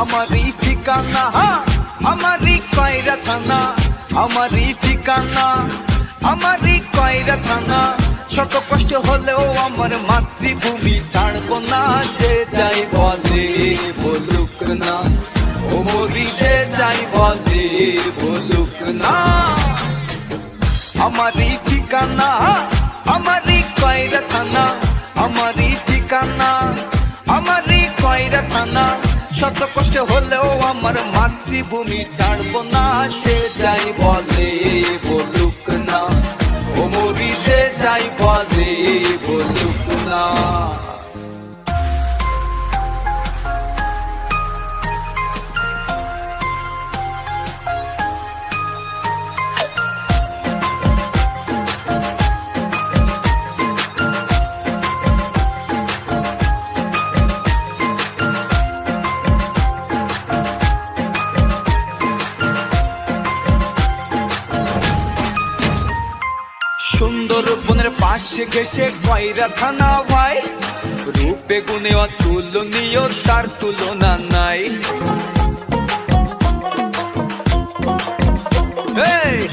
আমারই ঠিকানা আমারই কয়রা থানা আমারই ঠিকানা আমারই কয়রা থানা শত কষ্ট হলেও আমার মাতৃভূমি ছাড়বো না যে যাই বলে বলুক না ও মরি যে যাই বলে বলুক না আমারই ঠিকানা আমারই কয়রা থানা আমারই ঠিকানা শত কষ্ট হলেও আমার মাতৃভূমি ছাড়বো না সে যাই বলে বলুক না। সুন্দর বনের পাশে ঘেসে কয়রা থানা ভাই। রূপে গুণে অতুলনীয় তার তুলনা নাই।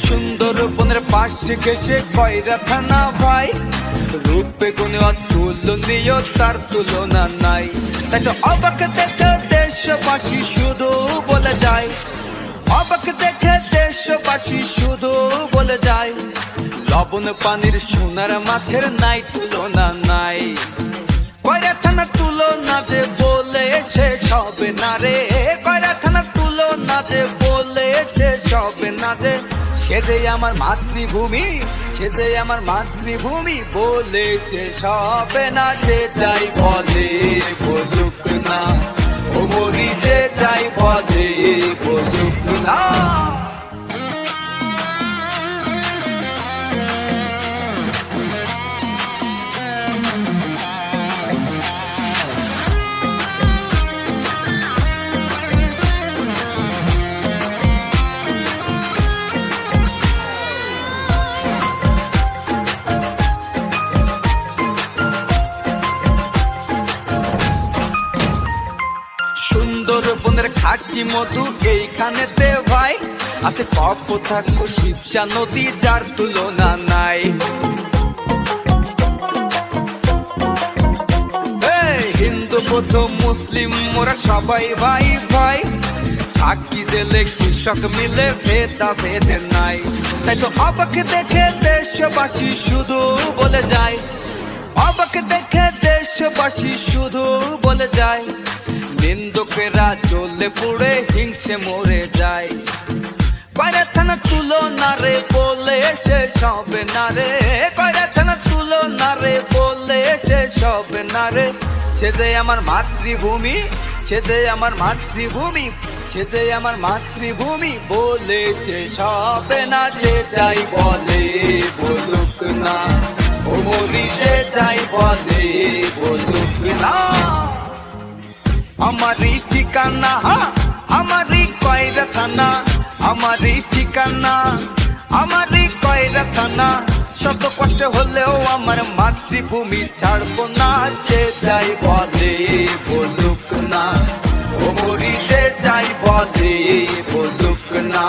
সুন্দর বনের পাশে ঘেসে কয়রা থানা ভাই। রূপে গুণে অতুলনীয় তার তুলনা নাই। তাই তো অবাক দেখে দেশবাসী শুধু বলে যায়। অবাক দেখে দেশবাসী শুধু লবণ পানির সোনার মাছের নাই তুলনা নাই। কয়রা থানা তুলনা যে বলে শেষ হবে না রে। কয়রা থানা তুলনা যে বলে শেষ হবে না যে। সে যে আমার মাতৃভূমি, সে যে আমার মাতৃভূমি বলে শেষ হবে না। সে যাই বলে, বলুক না। সুন্দর বনের খাটি মধু ভাই? আছে কপোতাক্ষ শিবসা নদী যার তুলনা নাই। হিন্দু, বৌদ্ধ, মুসলিম মোরা সবাই ভাই ভাই। থাকি জেলে কৃষক মিলে ভেদা ভেদে নাই। তাই তো অবাক দেখে দেশবাসী শুধু বলে যায়। অবাক দেখে দেশবাসী শুধু বলে যায়। নিন্দুকেরা জ্বলে পুড়ে হিংসে মরে যায়। কয়রা থানা তুলো না রে বলে শেষ হবে না রে। কয়রা থানা তুলো না রে বলে শেষ হবে না রে। সে যে আমার মাতৃভূমি, সে যে আমার মাতৃভূমি, সে যে আমার মাতৃভূমি বলে শেষ হবে না। যে যাই বলে বলুক না, ও মরি যে যাই বলে বলুক না। আমারই ঠিকানা হা আমারই কয়রা থানা, আমারই ঠিকানা, আমারই কয়রা থানা। শত কষ্ট হলেও আমার মাতৃভূমি ছাড়বো না, যে যাই বলে বলুক না। ও মরি যে যাই বলে বলুক না।